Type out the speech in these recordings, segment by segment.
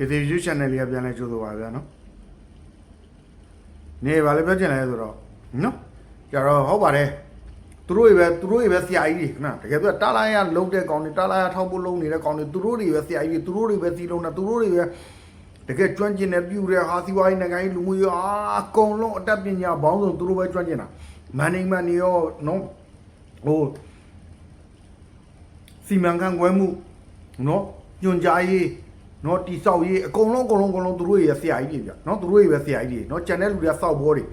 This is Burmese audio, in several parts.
ကေတီ YouTube channel လေးကပြန်လဲကြိုးဆိုပါဗျာနော်နေပါလေပြောချင်လဲဆိုတော့နော်ကြတော့ဟုတ်ပါတယ်သူတို့တွေပဲသူတို့တွေပဲဆရာကြီးတွေနော်တကယ်ပြောတာလာရလုံးတဲ့ကောင်တွေတာလာရထောက်ဖို့လုံးနေတဲ့ကောင်တွေသူတို့တွေပဲဆရာကြီးတွေသူတို့တွေပဲစီလုံးတာသူတို့တွေပဲတကယ်ကျွမ်းကျင်တဲ့ပြူတဲ့ဟာစီဝိုင်းနိုင်ငံရေးလူမှုရေးအာအကုန်လုံးအတတ်ပညာဘောင်းစုံသူတို့ပဲကျွမ်းကျင်တာမန်နေမန်နေရောနော်ဟိုစီမံခန့်ခွဲမှုနော်ညွန်ကြားရေး နော်တိဆောက်ရေးအကုန်လုံးအကုန်လုံးအကုန်လုံးသူတို့ရဲ့ဆရာကြီးတွေဗျနော်သူတို့ရဲ့ပဲဆရာကြီးတွေနော်ကြံတဲ့လူတွေကစောက်ဘောတွေ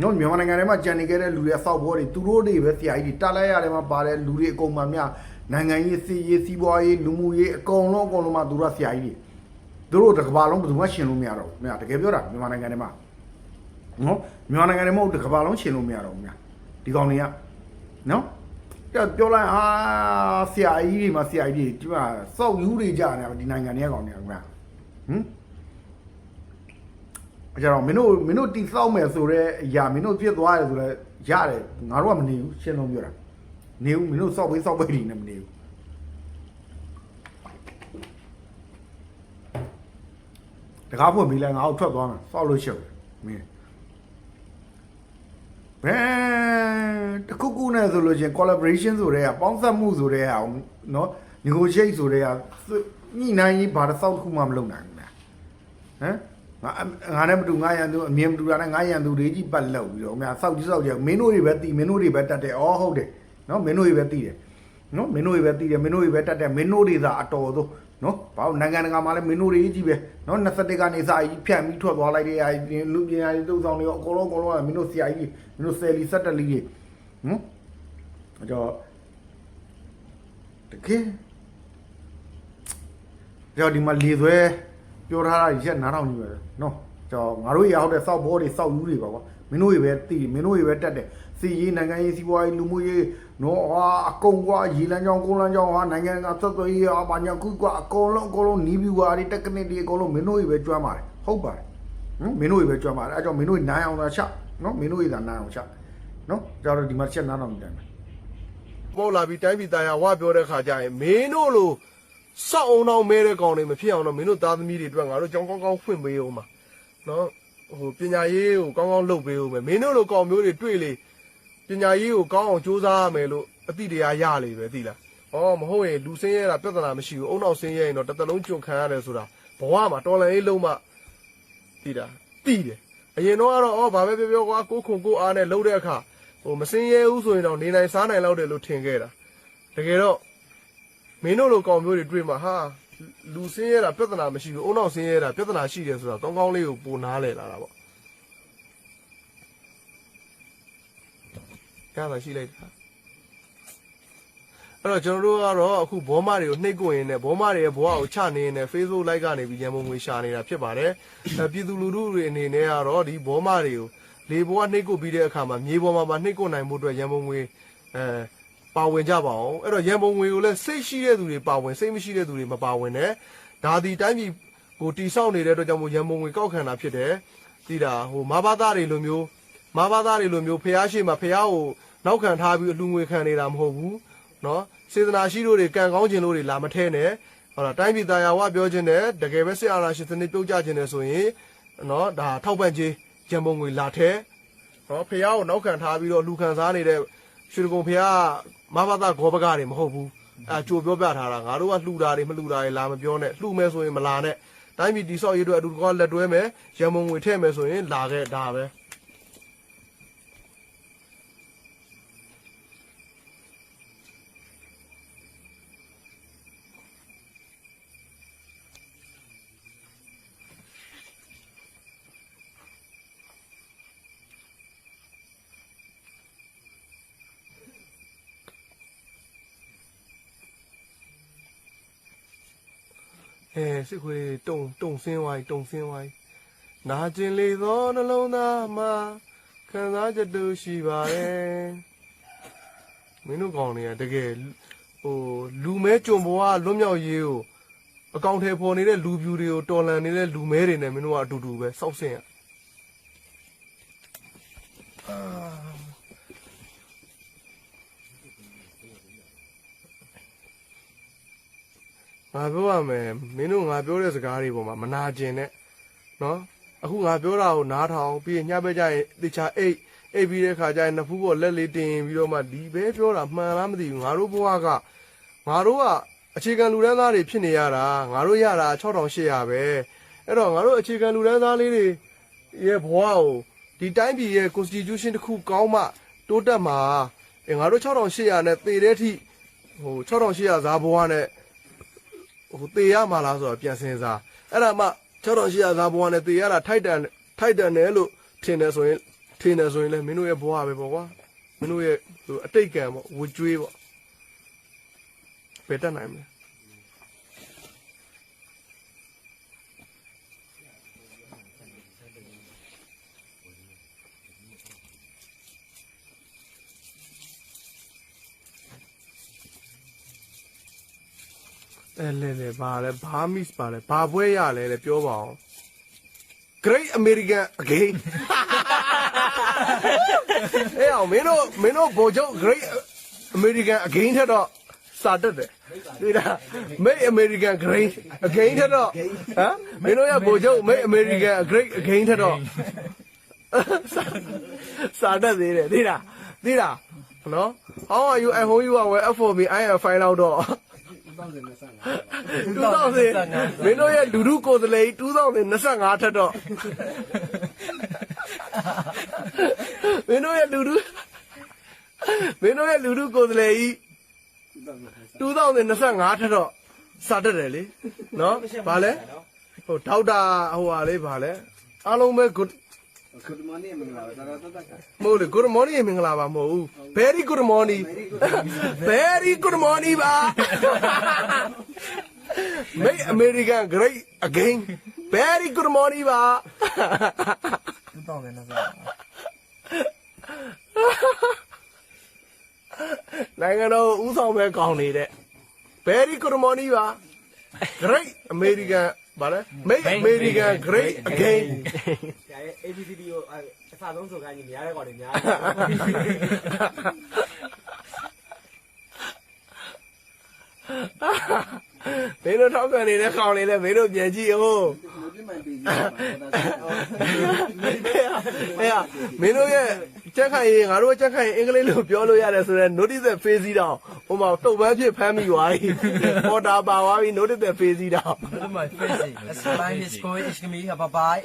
နော်မြန်မာနိုင်ငံထဲမှာကြံနေခဲ့တဲ့လူတွေစောက်ဘောတွေသူတို့တွေပဲဆရာကြီးတွေတာလိုက်ရတယ်မှာပါတဲ့လူတွေအကုန်မှမြနိုင်ငံရေးစီရေးစီးပွားရေးလူမှုရေးအကုန်လုံးအကုန်လုံးမှသူတို့ကဆရာကြီးတွေသူတို့တစ်ကမ္ဘာလုံးဘယ်သူမှရှင်လို့မရတော့ဘူးမြတကယ်ပြောတာမြန်မာနိုင်ငံထဲမှာနော်မြန်မာနိုင်ငံထဲမှာတစ်ကမ္ဘာလုံးရှင်လို့မရတော့ဘူးမြဒီကောင်တွေကနော်ကြ ပြောလိုက်ဟာဆရာကြီးတွေမှာဆရာကြီးတွေဒီမှာစောက်ယူတွေကြာနေတာဒီနိုင်ငံတွေကကောင်တွေကကွာဟမ်အကြတော့မင်းတို့မင်းတို့တီစောက်မယ်ဆိုတော့အရာမင်းတို့ပြစ်သွားတယ်ဆိုတော့ရတယ်ငါတို့ကမနေဘူးရှင်းလုံးပြောတာနေဘူးမင်းတို့စောက်ပေးစောက်ပေးနေမနေဘူးတကားဖွင့်ပြီးလဲငါ့ကိုထွက်သွားမယ်စောက်လို့ရှုပ်မင်း ဘယ်တခုခုနဲ့ဆိုလို့ချင်း collaboration ဆိုတဲ့ကပေါင်းစပ်မှုဆိုတဲ့ဟာနော် negotiate ဆိုတဲ့ကညှိနှိုင်းရေးဘာတစ်စောက်တစ်ခုမှမလုပ်နိုင်ဘူးလားဟမ်ငါငါနဲ့မတူငါရန်သူအမြင်မတူတာနဲ့ငါရန်သူတွေကြီးပတ်လောက်ပြီးတော့အများစောက်ကြီးစောက်ကြီးမင်းတို့တွေပဲတီးမင်းတို့တွေပဲတတ်တယ်အော်ဟုတ်တယ်နော်မင်းတို့တွေပဲတီးတယ်နော်မင်းတို့တွေပဲတီးတယ်မင်းတို့တွေပဲတတ်တယ်မင်းတို့တွေသာအတော်ဆုံး နော်ဘာလို့နိုင်ငံတကာမှာလည်းမင်းတို့တွေကြီးပဲနော်21ကနေစာကြီးဖြတ်ပြီးထွက်သွားလိုက်တဲ့အာလူပညာရေးတုံဆောင်တွေအကုန်လုံးအကုန်လုံးကမင်းတို့ဆရာကြီးမင်းတို့ဆယ်လီဆက်တက်လီတွေဟမ်အကြောတကယ်ကြောဒီမှာလေဆွဲပြောထားတာရက်နားထောင်နေပဲနော် ကြောငါတို့ရဟုတ်တဲ့စောက်ဘောတွေစောက်ယူတွေပါကွာမင်းတို့တွေပဲတီးမင်းတို့တွေပဲတက်တယ်စီရေးနိုင်ငံရေးစီးပွားရေးလူမှုရေးနော်ဟာအကုန်ကွာရေလန်းကြောင်းကုန်းလန်းကြောင်းဟာနိုင်ငံကသက်သွေးရေးအပါညာခုကွာအကုန်လုံးအကုန်လုံးနီးဗျူဟာတွေတက်ကနစ်တွေအကုန်လုံးမင်းတို့တွေပဲကျွမ်းပါတယ်ဟုတ်ပါတယ်ဟမ်မင်းတို့တွေပဲကျွမ်းပါတယ်အဲကြောင့်မင်းတို့နိုင်အောင်သာချနော်မင်းတို့တွေသာနိုင်အောင်ချနော်ကြောက်တော့ဒီမှာချက်နားတော့မတန်ဘူးပေါ်လာပြီးတိုင်းပြည်သားရဝပြောတဲ့ခါကျရင်မင်းတို့လိုစောက်အောင်အောင်မဲတဲ့ကောင်တွေမဖြစ်အောင်တော့မင်းတို့သားသမီးတွေအတွက်ငါတို့ကြောင်းကောင်းကောင်းဖွင့်ပေးအောင်ပါ နော်ဟိုပညာရေးကိုကောင်းကောင်းလုပ်ပေးအောင်မယ်မင်းတို့လိုကောင်မျိုးတွေတွေ့လေပညာရေးကိုကောင်းအောင်စူးစမ်းရမယ်လို့အတိတရားရလေပဲသိလားဩမဟုတ်ရင်လူစင်းရဲတာပြဿနာမရှိဘူးအုံနောက်စင်းရဲရင်တော့တစ်သက်လုံးကြုံခံရတယ်ဆိုတာဘဝမှာတော်လန်ရေးလုံးမှသိတာသိတယ်အရင်တော့ကတော့ဩဘာပဲပြောပြောကွာကိုခုံကိုအားနဲ့လှုပ်တဲ့အခါဟိုမစင်းရဲဘူးဆိုရင်တော့နေနိုင်စားနိုင်လောက်တယ်လို့ထင်ခဲ့တာတကယ်တော့မင်းတို့လိုကောင်မျိုးတွေတွေ့မှာဟာ လူစင်းရဲတာပြဿနာမရှိဘူးအုံနောက်စင်းရဲတာပြဿနာရှိတယ်ဆိုတာကောင်းကောင်းလေးကိုပိုနားလည်လာတာပေါ့ရတာရှိလိုက်တာအဲ့တော့ကျွန်တော်တို့ကတော့အခုဘောမတွေကိုနှိပ်ကွင်ရင်းနဲ့ဘောမတွေရဲ့ဘဝကိုချနေရင်းနဲ့ Facebook Live ကနေပြီးရန်ပုံငွေရှာနေတာဖြစ်ပါတယ်အဲပြည်သူလူထုတွေအနေနဲ့ကတော့ဒီဘောမတွေကိုလေဘဝနှိပ်ကွပြီးတဲ့အခါမှာမြေပေါ်မှာပါနှိပ်ကွနိုင်မှုအတွက်ရန်ပုံငွေအဲ ပါဝင်ကြပါအောင်အဲ့တော့ရန်ပုံငွေကိုလည်းစိတ်ရှိတဲ့သူတွေပါဝင်စိတ်မရှိတဲ့သူတွေမပါဝင်နဲ့ဒါဒီတိုင်းပြည်ကိုတိဆောက်နေတဲ့အတွက်ကြောင့်မို့ရန်ပုံငွေကောက်ခံတာဖြစ်တယ်ဒီတာဟိုမဘာသားတွေလိုမျိုးမဘာသားတွေလိုမျိုးဖះရှိမှဖះကိုနောက်ခံထားပြီးအလူငွေခံနေတာမဟုတ်ဘူးเนาะစေတနာရှိလို့တွေကံကောင်းခြင်းလို့တွေလာမထဲနဲ့ဟောလားတိုင်းပြည်သားယာဝပြောခြင်းနဲ့တကယ်ပဲစစ်အာဏာရှင်စနစ်ပြုတ်ကျခြင်းနဲ့ဆိုရင်เนาะဒါထောက်ပံ့ခြင်းရန်ပုံငွေလာထဲเนาะဖះကိုနောက်ခံထားပြီးတော့လူခံစားနေတဲ့ရွှေဒဂုံဖះ မဘာသာဂောဘကတွေမဟုတ်ဘူးအဲကြိုပြောပြထားတာငါတို့ကလှူတာတွေမလှူတာတွေလာမပြောနဲ့လှူမယ်ဆိုရင်မလာနဲ့တိုင်းပြည်တိဆောက်ရေးအတွက်အတူတကွလက်တွဲမယ်ရန်ပုံငွေထည့်မယ်ဆိုရင်လာခဲ့ဒါပဲ အဲစစ်ခွေတုံတုံဆင်းဝိုင်းတုံဆင်းဝိုင်းနာကျင်လေသောနှလုံးသားမှာခံစားချက်တူရှိပါတယ်မင်းတို့ကောင်းနေရတကယ်ဟိုလူမဲကြုံဘဝလွတ်မြောက်ရေးကိုအကောင့်ထဲပေါ်နေတဲ့လူပြူတွေကိုတော်လန်နေတဲ့လူမဲတွေနဲ့မင်းတို့ကအတူတူပဲစောက်ဆင်းရအာ ငငါပြောရမယ်မင်းတို့ငါပြောတဲ့စကားတွေပေါ်မှာမနာကျင်နဲ့နော်အခုငါပြောတာကိုနားထောင်ပြီးရင်ညဘက်ကျရင်တေချာအိတ်အိတ်ပြီးတဲ့ခါကျရင်နှစ်ဖူးပေါ်လက်လေးတင်ပြီးတော့မှဒီပဲပြောတာမှန်လားမသိဘူးငါတို့ဘဝကငါတို့ကအခြေခံလူတန်းသားတွေဖြစ်နေရတာငါတို့ရတာ6800ပဲအဲ့တော့ငါတို့အခြေခံလူတန်းသားလေးတွေရဲ့ဘဝကိုဒီတိုင်းပြည်ရဲ့ constitution တစ်ခုကောင်းမှတိုးတက်မှာအဲငါတို့6800နဲ့သေတဲ့အထိဟို6800ဇာဘဝနဲ့ ဟိုတေရမှာလားဆိုတော့ပြန်စင်စားအဲ့ဒါမှ6800သားဘဝနဲ့တေရတာထိုက်တန်ထိုက်တန်တယ်လို့ထင်တယ်ဆိုရင်ထင်တယ်ဆိုရင်လည်းမင်းတို့ရဲ့ဘဝပဲပေါ့ကွာမင်းတို့ရဲ့ဟိုအတိတ်ကံပေါ့ဝကြွေးပေါ့ဘယ်တက်နိုင်မလဲ အဲလေလေဘာလဲဘာ miss ပါလဲဘာပွဲရလဲလေပြောပါအောင် Great American again အေးအောင်မင်းတို့မင်းတို့ဗိုလ်ချုပ် Great American again ထက်တော့စာတက်တယ်ဒီလား Make American Great again ထက်တော့ဟမ်မင်းတို့ရဲ့ဗိုလ်ချုပ် Make American Great again ထက်တော့စာတက်သေးတယ်ဒီလားဒီလားနော် How are you I hope you are well for me I am fine တော့တော့ 2025မင်းတို့ရဲ့လူလူကိုယ်စားလှယ်2025ထက်တော့မင်းတို့ရဲ့လူလူမင်းတို့ရဲ့လူလူကိုယ်စားလှယ်ကြီး2025ထက်တော့စာတက်တယ်လေနော်ဗာလဲဟိုဒေါက်တာဟိုဟာလေးဗာလဲအားလုံးပဲ good Good morning မင်္ဂလာပါသာသာတတ်ကမဟုတ်လေ good morning မင်္ဂလာပါမဟုတ်ဘူး very good morning very good morning ပါ make american great again very good morning ပါတောင်းတယ်နော်နိုင်ငံတော်ဥဆောင်မဲ့ကောင်းနေတဲ့ very good morning ပါ great american ဗာလဲ make american great again ဆရာရဲ့ ABCD ကိုအစားဆုံးဆိုခိုင်းရင်များတဲ့ကောင်တွေများမင်းတို့ထောက်ခံနေတဲ့ခေါင်းလေးလည်းမင်းတို့ပြန်ကြည့်အောင်တယ်ဒီမိုင်ပေးကြီးအဲ့ဟာမင်းတို့ရဲ့ ကြက်ခိုင်ရင်ငါတို့ကြက်ခိုင်ရင်အင်္ဂလိပ်လိုပြောလို့ရတယ်ဆိုတော့ notice တဲ့ face စီတောင်ဟိုမှာတုတ်ပန်းဖြစ်ဖမ်းမိသွားပြီပေါ်တာပါသွားပြီ notice တဲ့ face စီတောင် Look at my face. That's mine is going. It's gonna be a bye bye.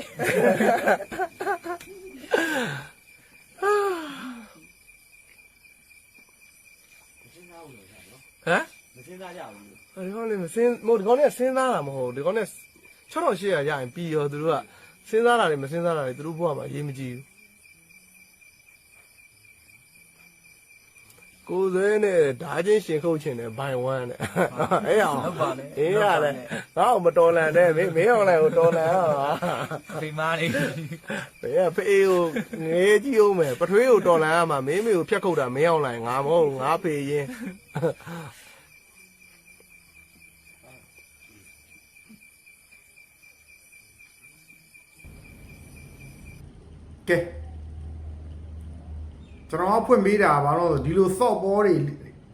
ဟမ်မစင်းစားကြဘူးဒီကောင်လေးမစင်းမဟုတ်ဒီကောင်လေးကစဉ်းစားတာမဟုတ်ဒီကောင်လေး6800ရရင်ပြီးရောသူတို့ကစဉ်းစားတာတွေမစဉ်းစားတာတွေသူတို့ဘဝမှာရေးမကြည့်ဘူး ကိုယ်စွဲနဲ့ဓာချင်းရှင်ခုတ်ချင်တယ်ဘိုင်ဝမ်းနဲ့အဲ့အောင်ဟုတ်ပါနဲ့အေးရတယ်ငါ့ကိုမတော်လန်နဲ့မင်းမင်းအောင်လိုက်ကိုတော်လန်အောင်ဟာ Be money. ဘယ်ကဖေးကိုငေးကြည့်အောင်မယ်ပထွေးကိုတော်လန်ရမှာမင်းမေကိုဖြတ်ခုတ်တာမင်းအောင်လိုက်ငါမဟုတ်ငါဖေးရင်ကဲ ကျွန်တော်ကဖွင့်ပေးတာဘာလို့လဲဆိုဒီလိုစော့ဘောတွေ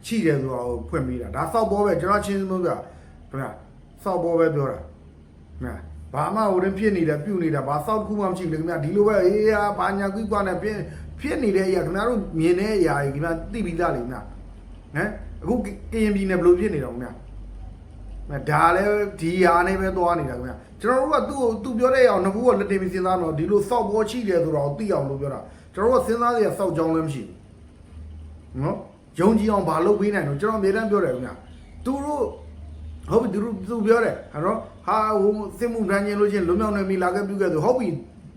ချိတယ်ဆိုတော့ဖွင့်ပေးတာဒါစော့ဘောပဲကျွန်တော်ချင်းစမို့ကခင်ဗျာစော့ဘောပဲပြောတာခင်ဗျာဘာမှဟိုရင်ဖြစ်နေတယ်ပြုတ်နေတာဘာစော့တစ်ခုမှမရှိဘူးလေခင်ဗျာဒီလိုပဲအေးဟာဘာညာကွီးကွာနဲ့ဖြစ်ဖြစ်နေတဲ့အရာခင်ဗျားတို့မြင်တဲ့အရာကြီးခင်ဗျာသိပြီးသားလေခင်ဗျာဟမ်အခုကရင်ပြည်နယ်ဘယ်လိုဖြစ်နေတော့ခင်ဗျာမဒါလည်းဒီဟာနဲ့ပဲသွားနေတာခင်ဗျာကျွန်တော်တို့ကသူ့ကိုသူပြောတဲ့အအောင်ငကူကလက်တင်ပြီးစဉ်းစားတော့ဒီလိုစောက်ပေါ်ချိတယ်ဆိုတော့သိအောင်လို့ပြောတာ ကျွန်တော်တို့ကစဉ်းစားရစောက်ကြောင်းလည်းမရှိဘူးနော်ယုံကြည်အောင်ဘာလုပ်ပေးနိုင်တော့ကျွန်တော်အမြဲတမ်းပြောတယ်ခင်ဗျာသူတို့ဟုတ်ပြီသူတို့သူပြောတယ်ဟာတော့ဟာဟိုစစ်မှုထမ်းခြင်းလို့ချင်းလွတ်မြောက်နေပြီလာခဲ့ပြုခဲ့ဆိုဟုတ်ပြီ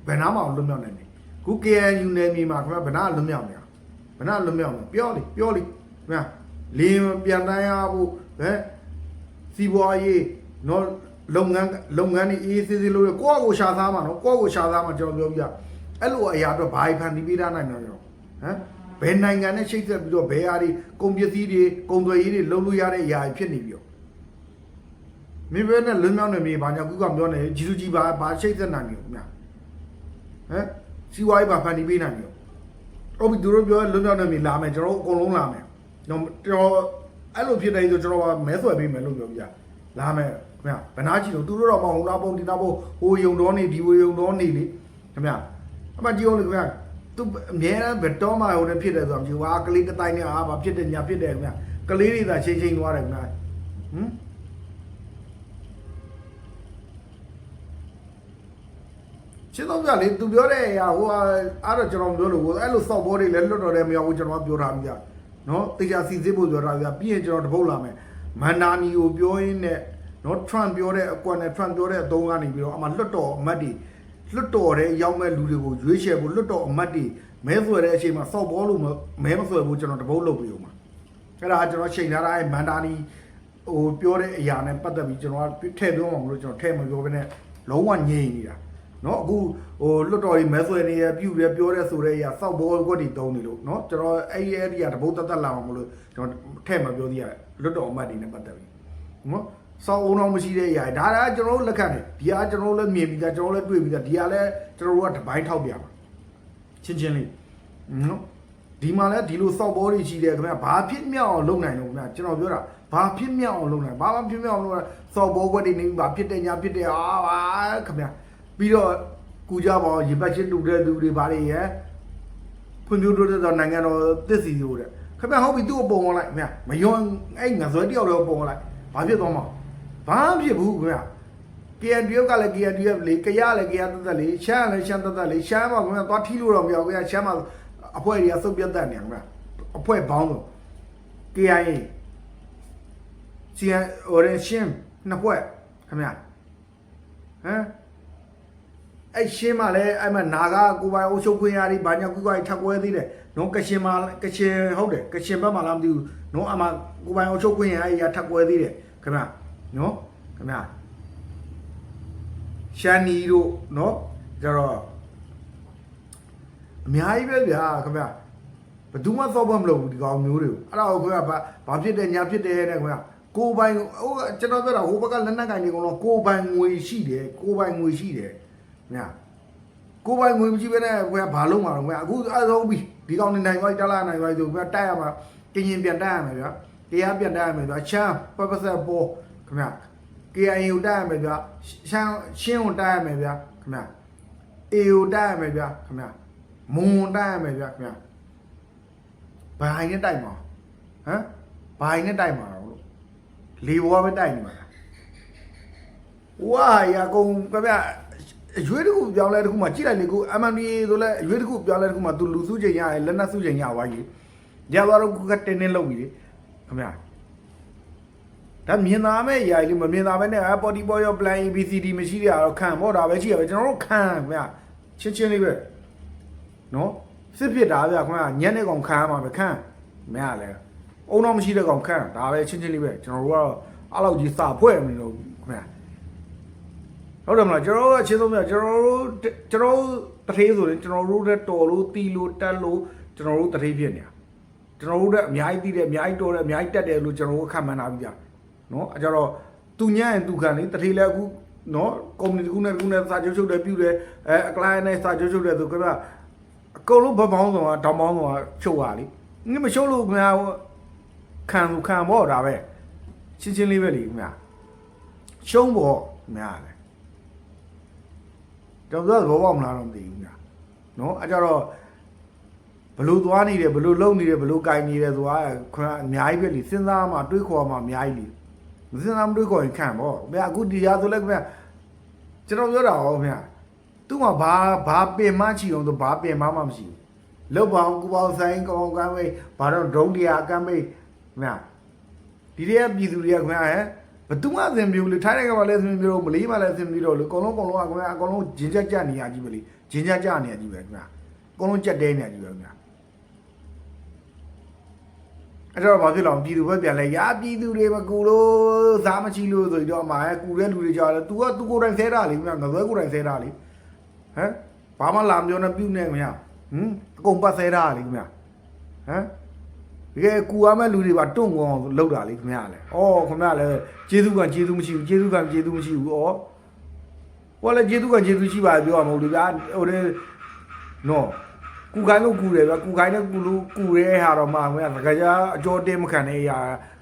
ဘယ်နာမှလွတ်မြောက်နိုင်ပြီခု KNU နယ်မြေမှာခင်ဗျာဘယ်နာလွတ်မြောက်နေဘယ်နာလွတ်မြောက်နေပြောလိပြောလိခင်ဗျာလင်းပြန်တန်းရဖို့ဟဲ့စီးပွားရေးနော်လုပ်ငန်းလုပ်ငန်းတွေအေးဆေးဆေးလုပ်ရကိုယ့်အကိုရှာသားမှာနော်ကိုယ့်အကိုရှာသားမှာကျွန်တော်ပြောပြ အဲ့လိုအရာတော့ဘာဖန်တီးပေးထားနိုင်တော့ရောဟမ်ဘယ်နိုင်ငံနဲ့ချိတ်ဆက်ပြီးတော့ဘယ်အားတွေကုန်ပစ္စည်းတွေကုန်သွယ်ရေးတွေလုပ်လို့ရတဲ့အရာတွေဖြစ်နေပြီရောမင်းဘယ်နဲ့လွတ်မြောက်နေပြီဘာညာကုကပြောနေဂျီစုကြီးဘာဘာချိတ်ဆက်နိုင်ပြီခင်ဗျဟမ်စီးပွားရေးဘာဖန်တီးပေးနိုင်ပြီရောဟုတ်ပြီသူတို့ပြောလွတ်မြောက်နေပြီလာမယ်ကျွန်တော်တို့အကုန်လုံးလာမယ်တော့ကျွန်တော်အဲ့လိုဖြစ်နေဆိုကျွန်တော်ကမဲဆွယ်ပေးမယ်လို့ပြောပြဟလာမယ်ခင်ဗျာဘနာကြည့်လို့သူတို့တော့မဟုတ်လားပုံဒီနာပုံဟိုယုံတော်နေဒီဝယုံတော်နေလေခင်ဗျာ အမကြည့်အောင်လေခင်ဗျာသူအမြဲတမ်းဘယ်တော့မှဟိုတည်းဖြစ်တယ်ဆိုတော့မကြည့်ဘူးအာကလေးတစ်တိုင်းနဲ့အာဘာဖြစ်တယ်ညာဖြစ်တယ်ခင်ဗျာကလေးတွေသာချိန်ချိန်သွားတယ်ခင်ဗျာဟမ်ရှင်းတော့ပြလေသူပြောတဲ့အရာဟိုအားတော့ကျွန်တော်ပြောလို့အဲ့လိုစောက်ဘောတွေလည်းလွတ်တော်တယ်မရဘူးကျွန်တော်ပြောထားပြီးကြနော်တရားစီစစ်ဖို့ပြောထားပြီးပြီးရင်ကျွန်တော်တပုတ်လာမယ်မန်နာနီကိုပြောရင်းနဲ့နော် Trump ပြောတဲ့အကွက်နဲ့ Trump ပြောတဲ့အသုံးကနေပြီးတော့အမှလွတ်တော်အမတ်တွေ လွတ်တော်တဲ့ရောက်မဲ့လူတွေကိုရွေးချယ်ဖို့လွတ်တော်အမတ်တွေမဲဆွယ်တဲ့အချိန်မှာစောက်ဘောလို့မဲမဆွယ်ဘူးကျွန်တော်တပုတ်လုပ်ပြီးဦးမှာအဲ့ဒါကျွန်တော်ချိန်ထားတာအဲ့မန်နာနီဟိုပြောတဲ့အရာနဲ့ပတ်သက်ပြီးကျွန်တော်ကထည့်ပြောမှာမလို့ကျွန်တော်ထည့်မပြောဘဲနဲ့လုံးဝငြိမ်နေတာ เนาะအခုဟိုလွတ်တော်ကြီးမဲဆွဲနေရပြုရပြောတဲ့ဆိုတဲ့အရာစောက်ဘောကွက်တီတုံးနေလို့เนาะကျွန်တော်အဲ့ဒီအဲ့ဒီကတပုတ်တက်တက်လာမှာမလို့ကျွန်တော်ထဲ့မပြောသေးရလွတ်တော်အမတ်တွေနဲ့ပတ်သက်ပြီးเนาะ စောင်းအောင်တော့မရှိတဲ့အရာဒါဒါကျွန်တော်တို့လက်ခံတယ်ဒီဟာကျွန်တော်တို့လည်းမြင်ပြီးသားကျွန်တော်တို့လည်းတွေ့ပြီးသားဒီဟာလည်းကျွန်တော်တို့ကတပိုင်းထောက်ပြပါချင်းချင်းလေးနော်ဒီမှာလည်းဒီလိုစောက်ဘောတွေရှိတယ်ခင်ဗျာဘာဖြစ်မြောက်အောင်လုပ်နိုင်လို့ခင်ဗျာကျွန်တော်ပြောတာဘာဖြစ်မြောက်အောင်လုပ်နိုင်ဘာမှဖြစ်မြောက်အောင်လုပ်တာစောက်ဘောကွက်တွေနေဘာဖြစ်တယ်ညာဖြစ်တယ်ဟာပါခင်ဗျာပြီးတော့ကူကြပါအောင်ရေပတ်ချင်းတူတဲ့လူတွေဘာတွေရဲ့ဖွံ့ဖြိုးတိုးတက်သောနိုင်ငံတော်သစ်စီတို့တဲ့ခင်ဗျာဟုတ်ပြီသူ့ကိုပုံဝင်လိုက်ခင်ဗျာမယွန်းအဲ့ငါဇွဲတယောက်တော့ပုံဝင်လိုက်ဘာဖြစ်သွားမှာလဲ ဘာဖြစ်ဘူးခင်ဗျ KNDF ကလည်း KNDF လေကြရလည်းကြရတက်တက်လေရှမ်းလည်းရှမ်းတက်တက်လေရှမ်းမှာခင်ဗျသွားထီးလို့တော့မရဘူးခင်ဗျရှမ်းမှာအဖွဲ့တွေကစုပ်ပြတ်တက်နေခင်ဗျအဖွဲ့ဘောင်းတော့ KIA စီယန် orange ရှင်းနှစ်ဖွဲ့ခင်ဗျဟမ်အဲ့ရှင်းမှလည်းအဲ့မှာနာဂကိုပိုင်အုပ်ချုပ်ခွင့်ရသည်ဘာညာကူကိုင်ထက်ကွဲသေးတယ်နော်ကရှင်မှာကရှင်ဟုတ်တယ်ကရှင်ဘက်မှာလားမသိဘူးနော်အမကိုပိုင်အုပ်ချုပ်ခွင့်ရအဲ့ရထက်ကွဲသေးတယ်ခင်ဗျ နော်ခင်ဗျရှန်နီတို့နော်ကြတော့အများကြီးပဲဗျာခင်ဗျဘယ်သူမှသောက်ဘမလုပ်ဘူးဒီကောင်မျိုးတွေကိုအဲ့ဒါကိုခင်ဗျဘာဘာဖြစ်တယ်ညာဖြစ်တယ်တဲ့ခင်ဗျကိုပိုင်ဟိုကျွန်တော်ပြောတာဟိုဘက်ကလက်နက်ကင်တွေကတော့ကိုပိုင်ငွေရှိတယ်ကိုပိုင်ငွေရှိတယ်ညာကိုပိုင်ငွေမကြည့်ပဲနဲ့ဘယ်ဘာလုံးမှာတော့ဘယ်အခုအဆုံးပြီဒီကောင်နေနိုင်သွားတလားနိုင်သွားဆိုဘယ်တက်ရမှာကရင်ပြန်တက်ရမယ်ဗျာတရားပြန်တက်ရမယ်ဗျာချမ်းပပဆက်ပေါ် ခင်ဗျ KIA ကိုတက်ရမယ်ဗျာရှမ်းရှင်းကိုတက်ရမယ်ဗျာခင်ဗျ A ကိုတက်ရမယ်ဗျာခင်ဗျမွန်တက်ရမယ်ဗျာခင်ဗျဘိုင်းနဲ့တိုက်မှာဟမ်ဘိုင်းနဲ့တိုက်မှာတော့လို့လေဘွားပဲတိုက်နေမှာလားဝါရကုံကဗျအရွေးတစ်ခုပြောင်းလဲတစ်ခုမှကြည့်လိုက်လေကို MNDA ဆိုလဲအရွေးတစ်ခုပြောင်းလဲတစ်ခုမှသူလူစုချိန်ရတယ်လက်နက်စုချိန်ရသွားကြီးရသွားတော့ခုကတင်းတင်းလောက်ပြီလေခင်ဗျာ ဒါမြင်သာမဲ့ຢာလေးမမြင်သာမဲ့နဲ့အပေါ်ဒီပေါ်ရော plan ABCD မရှိရတော့ခံပေါ့ဒါပဲရှိရပဲကျွန်တော်တို့ခံခင်ဗျာချင်းချင်းလေးပဲနော်စစ်ဖြစ်တာဗျခင်ဗျာညနေကောင်ခံရမှာပဲခံမရလဲအုံတော့မရှိတဲ့ကောင်ခံဒါပဲချင်းချင်းလေးပဲကျွန်တော်တို့ကတော့အဲ့လောက်ကြီးစာဖွဲ့မလို့ခင်ဗျာဟုတ်တယ်မလားကျွန်တော်တို့အချင်းဆုံးမြကျွန်တော်တို့ကျွန်တော်တို့တထေးဆိုရင်ကျွန်တော်တို့တဲ့တော်လို့တီလို့တက်လို့ကျွန်တော်တို့တထေးဖြစ်နေတာကျွန်တော်တို့တဲ့အများကြီးတီးတယ်အများကြီးတော်တယ်အများကြီးတက်တယ်လို့ကျွန်တော်တို့ခံမှန်းထားပြီးကြ နော်အဲကြတော့သူညံ့ရင်သူခံလေတထေးလည်းအခုနော်ကုမ္ပဏီတစ်ခုနဲ့တစ်ခုနဲ့စာချုပ်ချုပ်တယ်ပြုတယ်အဲအကလိုင်းနဲ့စာချုပ်ချုပ်တယ်ဆိုကြအကုန်လုံးဘဘောင်းဆိုတာတောင်ပေါင်းဆိုတာချုပ်ရလေငါမချုပ်လို့ခင်ဗျာခံလို့ခံပေါ့ဒါပဲချင်းချင်းလေးပဲလေခင်ဗျာရှုံးပေါ့ခင်ဗျာလေကျွန်တော်ပြောသဘောပေါက်မလားတော့မသိဘူးညာနော်အဲကြတော့ဘလို့သွားနေတယ်ဘလို့လုံနေတယ်ဘလို့ကင်နေတယ်ဆိုတာခွန်းအများကြီးပဲလေစဉ်းစားမှတွေးခေါ်မှအများကြီးလေ မစဉ်းစားမတွေးခေါ်ရင်ခံပေါ့ဗျာအခုဒီရာဆိုလဲခင်ဗျကျွန်တော်ပြောတာဟောဗျာသူ့မှာဘာဘာပင်မချီအောင်ဆိုဘာပင်မမှမရှိဘူးလောက်ပါအောင်ကူပေါင်းဆိုင်ကောင်းကမ်းမေးဘာတော့ဒုံးတရားကမ်းမေးဗျာဒီတွေကပြည်သူတွေကခင်ဗျဟဲ့ဘသူမှအသင်ပြူလေထိုင်းနိုင်ငံမှာလည်းအသင်ပြူလို့မလေးမှာလည်းအသင်ပြူတော့လေအကုန်လုံးအကုန်လုံးကခင်ဗျအကုန်လုံးဂျင်းကြက်ကြက်နေရကြီးပဲလေဂျင်းကြက်ကြက်နေရကြီးပဲခင်ဗျအကုန်လုံးကြက်တဲနေရကြီးပဲခင်ဗျ အဲ့တော့ဘာဖြစ်လို့ပြည်သူဘက်ပြန်လဲရာပြည်သူတွေမကူလို့စားမချီလို့ဆိုတော့မှာကူတဲ့လူတွေကြောက်တယ် तू က तू ကိုယ်တိုင်ဆဲတာလေခင်ဗျငသွဲကိုယ်တိုင်ဆဲတာလေဟမ်ဘာမှလာမပြောနဲ့ပြုတ်နေခင်ဗျဟမ်အကုန်ပတ်ဆဲတာလေခင်ဗျဟမ်တကယ်ကူရမယ့်လူတွေပါတွန့်ကုန်အောင်လုပ်တာလေခင်ဗျာလေ။အော်ခင်ဗျာလေကျေးဇူးကကျေးဇူးမရှိဘူးကျေးဇူးကကျေးဇူးမရှိဘူး။အော်ဟောလေကျေးဇူးကကျေးဇူးရှိပါပြောရမဟုတ်လေဗျာဟိုလေနော် ကူခိုင်းလို့ကူတယ်ဗျာကူခိုင်းတဲ့ကူလို့ကူရဲဟာတော့မှခင်ဗျာတကယ်ကြအကျော်တင်းမခံတဲ့အရာ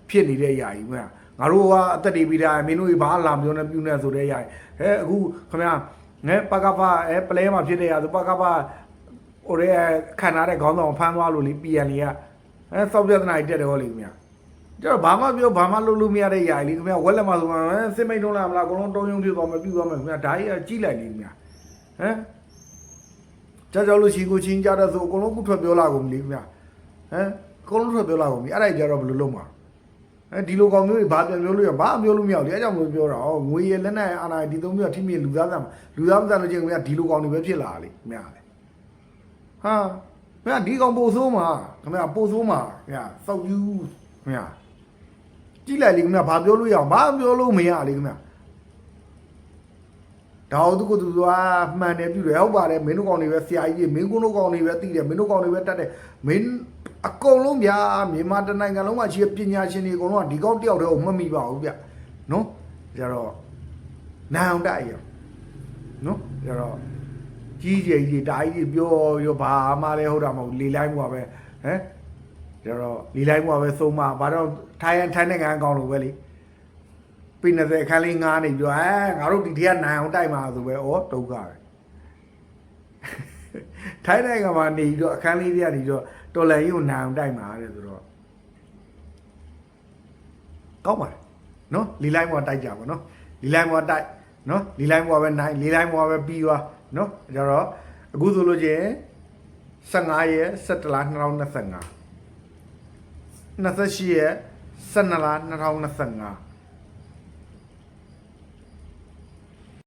ဖြစ်နေတဲ့အရာကြီးခင်ဗျာငါတို့ကအသက်တွေပြီးတာမင်းတို့ဘာလာမျိုးနဲ့ပြုနေဆိုတဲ့ရဟဲအခုခင်ဗျာငဲပကပအဲပလဲမှာဖြစ်တဲ့ရဆိုပကပဟိုရဲခံထားတဲ့ခေါင်းဆောင်ဖမ်းသွားလို့လေ PN လေးကအဲစောက်ပြဿနာကြီးတက်တယ်ဟောလေခင်ဗျာကျတော့ဘာမှပြောဘာမှလုပ်လို့မရတဲ့ຢာကြီးလေခင်ဗျာဝက်လက်မှာဆိုမှစစ်မိတ်ထုံးလာမလားအကုန်လုံးတုံးယုံဖြစ်သွားမယ်ပြုသွားမယ်ခင်ဗျာဒါကြီးကကြီးလိုက်လေခင်ဗျာဟမ် ကြောက်ကြောက်လို့ရှိကိုချင်းကြတဲ့ဆိုအကုန်လုံးခုထွက်ပြောလာကုန်ပြီလေခင်ဗျာဟမ်အကုန်လုံးထွက်ပြောလာကုန်ပြီအဲ့ဒါကြတော့ဘယ်လိုလုပ်မှာအဲဒီလိုကောင်မျိုးတွေဘာပြန်ပြောလို့ရဘာပြောလို့မရဘူးလေအဲကြောင့်မပြောတာဩငွေရလက်နဲ့အာနာဒီသုံးမျိုးထိမြလူသားသားလူသားမသားလို့ချင်းခင်ဗျာဒီလိုကောင်တွေပဲဖြစ်လာလေခင်ဗျာလေဟာခင်ဗျာဒီကောင်ပို့ဆိုးမှာခင်ဗျာပို့ဆိုးမှာခင်ဗျာစောက်ယူခင်ဗျာကြည့်လိုက်လေခင်ဗျာဘာပြောလို့ရအောင်ဘာပြောလို့မရလေခင်ဗျာ ဒါဟုတ်သူကသူကမှန်တယ်ပြုတယ်ဟုတ်ပါတယ်မင်းတို့ကောင်တွေပဲဆရာကြီးတွေမင်းကုန်းတို့ကောင်တွေပဲသိတယ်မင်းတို့ကောင်တွေပဲတတ်တယ်မင်းအကုန်လုံးဗျာမြန်မာတနိုင်ငံလုံးမှာရှိတဲ့ပညာရှင်တွေအကုန်လုံးကဒီကောင်တယောက်တည်းကိုမှတ်မိပါဘူးဗျနော်ကြတော့နာအောင်တိုက်ရနော်ကြတော့ကြီးကြီးကြီးတာကြီးကြီးပြောရောဘာမှလည်းဟုတ်တာမဟုတ်လေလိုက်မှုပါပဲဟမ်ကြတော့လေလိုက်မှုပါပဲသုံးမဘာတော့ထိုင်းထိုင်းနိုင်ငံအကောင်လိုပဲလေ ပိ90ခန်းလေးငားနေပြီးတော့အဲငါတို့ဒီတည်းကနိုင်အောင်တိုက်မှာဆိုပဲဩဒုက္ခပဲထိုင်းနိုင်ငံမှာနေပြီးတော့အခန်းလေးတွေကနေပြီးတော့တော်လန်ကြီးကိုနိုင်အောင်တိုက်မှာတဲ့ဆိုတော့ကောင်းပါလေနော်လီလိုက်မောတိုက်ကြပါနော်လီလိုက်မောတိုက်နော်လီလိုက်မောပဲနိုင်လီလိုက်မောပဲပြီးသွားနော်ကြတော့အခုဆိုလို့ချင်း15ရက်17လ2025 28ရက်12လ2025